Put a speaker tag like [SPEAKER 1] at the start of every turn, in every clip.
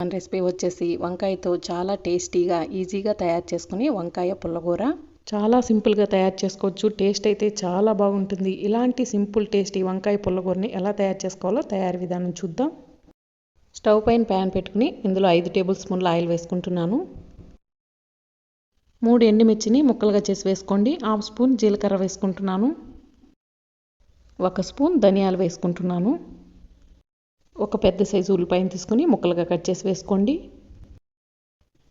[SPEAKER 1] మన రెసిపీ వచ్చేసి వంకాయతో చాలా టేస్టీగా ఈజీగా తయారు చేసుకుని వంకాయ పుల్లగూర.
[SPEAKER 2] చాలా సింపుల్గా తయారు చేసుకోవచ్చు. టేస్ట్ అయితే చాలా బాగుంటుంది. ఇలాంటి సింపుల్ టేస్టీ వంకాయ పుల్లగూరని ఎలా తయారు చేసుకోవాలో తయారు విధానం చూద్దాం. స్టవ్ పైన ప్యాన్ పెట్టుకుని ఇందులో ఐదు టేబుల్ స్పూన్ల ఆయిల్ వేసుకుంటున్నాను. మూడు ఎండుమిర్చిని ముక్కలుగా చేసి వేసుకోండి. హాఫ్ స్పూన్ జీలకర్ర వేసుకుంటున్నాను. ఒక స్పూన్ ధనియాలు వేసుకుంటున్నాను. ఒక పెద్ద సైజు ఉల్లిపాయను తీసుకుని ముక్కలుగా కట్ చేసి వేసుకోండి.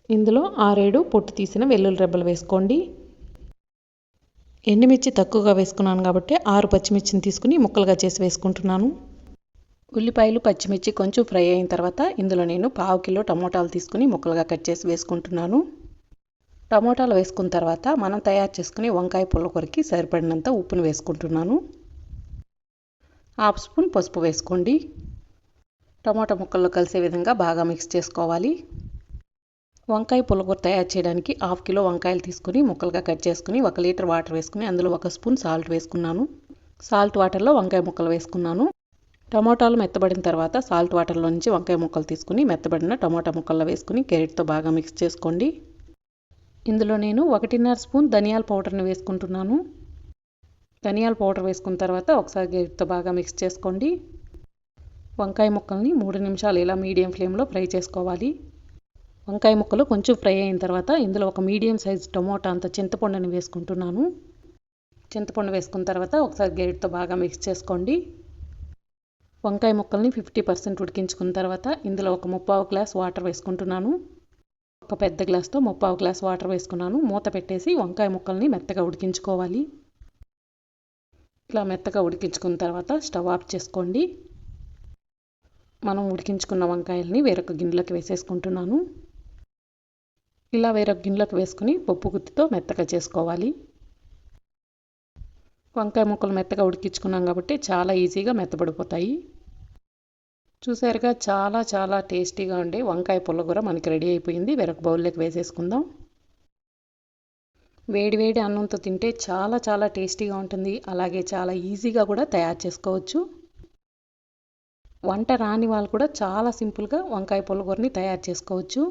[SPEAKER 2] ఇందులో ఆరేడు పొట్టు తీసిన వెల్లుల్లి రెబ్బలు వేసుకోండి. ఎండుమిర్చి తక్కువగా వేసుకున్నాను కాబట్టి ఆరు పచ్చిమిర్చిని తీసుకుని ముక్కలుగా చేసి వేసుకుంటున్నాను.
[SPEAKER 1] ఉల్లిపాయలు పచ్చిమిర్చి కొంచెం ఫ్రై అయిన తర్వాత ఇందులో నేను పావు కిలో టమోటాలు తీసుకుని ముక్కలుగా కట్ చేసి వేసుకుంటున్నాను. టమోటాలు వేసుకున్న తర్వాత మనం తయారు చేసుకుని వంకాయ పుల్లకూరకి సరిపడినంత ఉప్పును వేసుకుంటున్నాను. హాఫ్ స్పూన్ పసుపు వేసుకోండి. టమాటా ముక్కల్లో కలిసే విధంగా బాగా మిక్స్ చేసుకోవాలి. వంకాయ పులగూర తయారు చేయడానికి హాఫ్ కిలో వంకాయలు తీసుకుని ముక్కలుగా కట్ చేసుకుని ఒక లీటర్ వాటర్ వేసుకుని అందులో ఒక స్పూన్ సాల్ట్ వేసుకున్నాను. సాల్ట్ వాటర్లో వంకాయ ముక్కలు వేసుకున్నాను. టమాటాలు మెత్తబడిన తర్వాత సాల్ట్ వాటర్లో నుంచి వంకాయ ముక్కలు తీసుకుని మెత్తబడిన టమాటా ముక్కల్లో వేసుకుని క్యారెట్తో బాగా మిక్స్ చేసుకోండి. ఇందులో నేను ఒకటిన్నర స్పూన్ ధనియాల పౌడర్ని వేసుకుంటున్నాను. ధనియాల పౌడర్ వేసుకున్న తర్వాత ఒకసారి గేట్తో బాగా మిక్స్ చేసుకోండి. వంకాయ ముక్కల్ని మూడు నిమిషాలు ఇలా మీడియం ఫ్లేమ్లో ఫ్రై చేసుకోవాలి. వంకాయ ముక్కలు కొంచెం ఫ్రై అయిన తర్వాత ఇందులో ఒక మీడియం సైజ్ టమోటా అంత చింతపండుని వేసుకుంటున్నాను. చింతపండు వేసుకున్న తర్వాత ఒకసారి గేట్తో బాగా మిక్స్ చేసుకోండి. వంకాయ ముక్కల్ని ఫిఫ్టీ పర్సెంట్ ఉడికించుకున్న తర్వాత ఇందులో ఒక ముప్పావు గ్లాస్ వాటర్ వేసుకుంటున్నాను. ఒక పెద్ద గ్లాస్తో ముప్పావు గ్లాస్ వాటర్ వేసుకున్నాను. మూత పెట్టేసి వంకాయ ముక్కల్ని మెత్తగా ఉడికించుకోవాలి. ఇలా మెత్తగా ఉడికించుకున్న తర్వాత స్టవ్ ఆఫ్ చేసుకోండి. మనం ఉడికించుకున్న వంకాయల్ని వేరొక గిన్నెలోకి వేసేసుకుంటున్నాను. ఇలా వేరొక గిన్నెలోకి వేసుకుని పప్పు గుత్తితో మెత్తగా చేసుకోవాలి. వంకాయ ముక్కలు మెత్తగా ఉడికించుకున్నాం కాబట్టి చాలా ఈజీగా మెత్తబడిపోతాయి. చూసారుగా చాలా చాలా టేస్టీగా ఉండే వంకాయ పుల్లగూర మనకి రెడీ అయిపోయింది. వేరొక బౌల్లోకి వేసేసుకుందాం. వేడి వేడి అన్నంతో తింటే చాలా చాలా టేస్టీగా ఉంటుంది. అలాగే చాలా ఈజీగా కూడా తయారు చేసుకోవచ్చు. వంట రాని వాళ్ళు కూడా చాలా సింపుల్గా వంకాయ పులగూరని తయారు చేసుకోవచ్చు.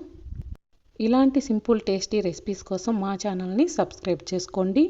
[SPEAKER 1] ఇలాంటి సింపుల్ టేస్టీ రెసిపీస్ కోసం మా ఛానల్ని సబ్స్క్రైబ్ చేసుకోండి.